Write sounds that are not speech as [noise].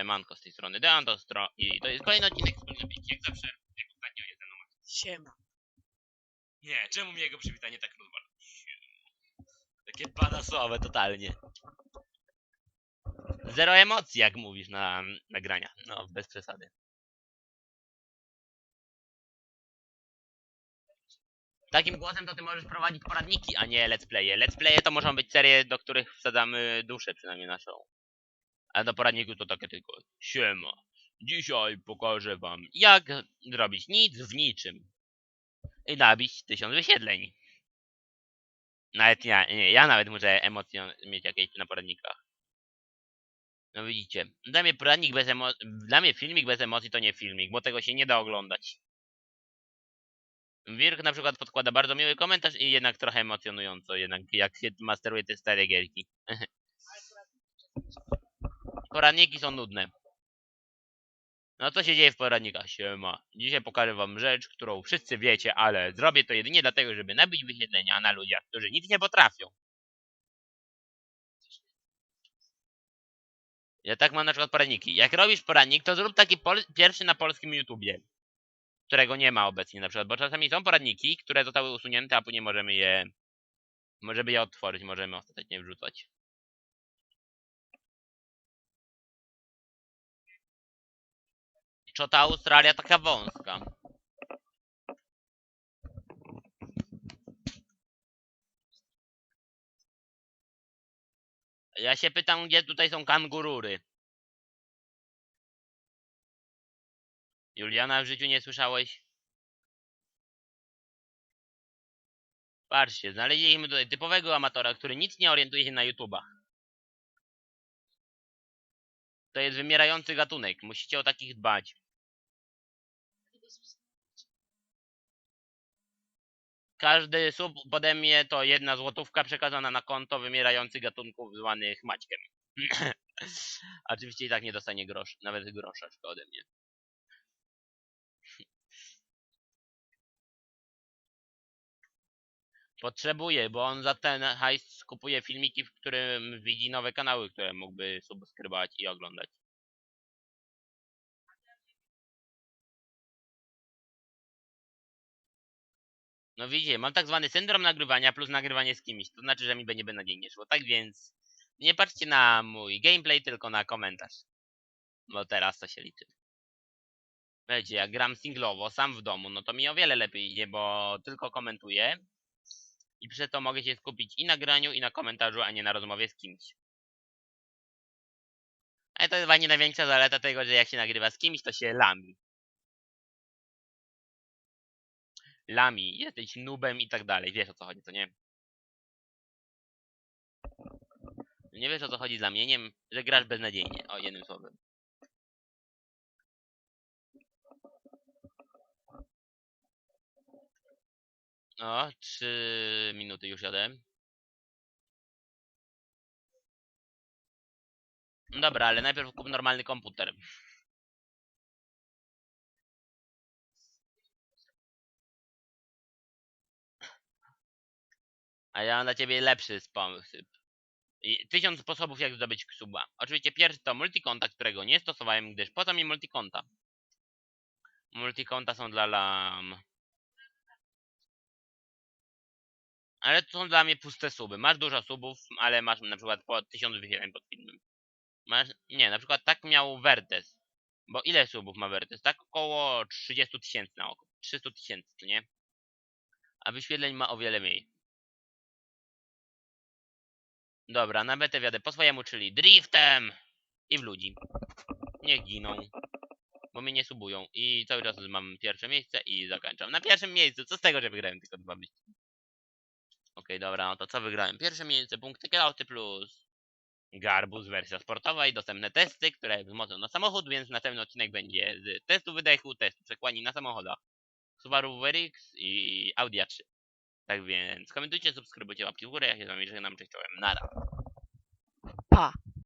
Siemanko z tej strony Deandostro i to jest kolejny odcinek wspólny pięć, jak zawsze, jak ostatnio jest ze mną. Siema. Nie, czemu mi jego przywitanie tak rozwala? Takie badasowe totalnie. Zero emocji, jak mówisz na nagrania. No, bez przesady. Takim głosem to ty możesz prowadzić poradniki, a nie let's playe. Let's playe to mogą być serie, do których wsadzamy duszę, przynajmniej naszą. A do poradników to takie tylko siema. Dzisiaj pokażę wam, jak zrobić nic w niczym. I nabić tysiąc wyświetleń. Nawet ja, nie, ja nawet muszę emocje mieć jakieś na poradnikach. No widzicie, dla mnie poradnik bez emocji, dla mnie filmik bez emocji to nie filmik, bo tego się nie da oglądać. Wirk na przykład podkłada bardzo miły komentarz i jednak trochę emocjonująco, jednak jak się masteruje te stare gierki. [laughs] Poradniki są nudne. No co się dzieje w poradnikach? Siema. Dzisiaj pokażę wam rzecz, którą wszyscy wiecie, ale zrobię to jedynie dlatego, żeby nabić wyświetlenia na ludziach, którzy nic nie potrafią. Ja tak mam na przykład poradniki. Jak robisz poradnik, to zrób taki pierwszy na polskim YouTubie, którego nie ma obecnie na przykład, bo czasami są poradniki, które zostały usunięte, a później możemy je, możemy je odtworzyć, możemy ostatecznie wrzucać. Czy ta Australia taka wąska? Ja się pytam, gdzie tutaj są kangurury. Juliana, w życiu nie słyszałeś? Patrzcie, znaleźliśmy tutaj typowego amatora, który nic nie orientuje się na YouTubach. To jest wymierający gatunek. Musicie o takich dbać. Każdy sub pode mnie to jedna złotówka przekazana na konto wymierających gatunków zwanych Maćkiem. [clears throat] Oczywiście i tak nie dostanie grosz, nawet groszaczka ode mnie. Potrzebuje, bo on za ten hajs kupuje filmiki, w którym widzi nowe kanały, które mógłby subskrybować i oglądać. No widzicie, mam tak zwany syndrom nagrywania plus nagrywanie z kimś. To znaczy, że mi będzie beznadziejnie szło. Tak więc nie patrzcie na mój gameplay, tylko na komentarz. Bo teraz to się liczy. Wiecie, jak gram singlowo, sam w domu, no to mi o wiele lepiej idzie, bo tylko komentuję. I przez to mogę się skupić i na graniu, i na komentarzu, a nie na rozmowie z kimś. Ale to jest właśnie największa zaleta tego, że jak się nagrywa z kimś, to się lami. Lami, jesteś nubem i tak dalej. Wiesz o co chodzi, co nie? Nie wiesz o co chodzi z lamieniem, że grasz beznadziejnie. O, jednym słowem. O, trzy minuty już jadę. Dobra, ale najpierw kup normalny komputer. A ja mam dla ciebie lepszy sposób. I tysiąc sposobów, jak zdobyć suba. Oczywiście pierwszy to multikonta, którego nie stosowałem, gdyż po co mi multikonta? Multikonta są dla lam. Ale to są dla mnie puste suby. Masz dużo subów, ale masz na przykład po 1000 wyświetleń pod filmem. Masz, nie, na przykład tak miał Vertes. Bo ile subów ma Vertes? Tak około 30 tysięcy na oko. 300 tysięcy, nie? A wyświetleń ma o wiele mniej. Dobra, na betę wiadę po swojemu, czyli driftem i w ludzi. Niech giną. Bo mnie nie subują. I cały czas mam pierwsze miejsce i zakończam. Na pierwszym miejscu, co z tego, że wygrałem tylko dwa wyścigi? Okej, dobra, no to co wygrałem? Pierwsze miejsce, punkty Kelauty plus Garbus, wersja sportowa i dostępne testy, które wzmocnią na samochód, więc następny odcinek będzie z testu wydechu, testu przekłani na samochodach Subaru WRX i Audi A3. Tak więc komentujcie, subskrybujcie, łapki w górę, ja się z wami żegnam, cześć, czołem, nara. Pa.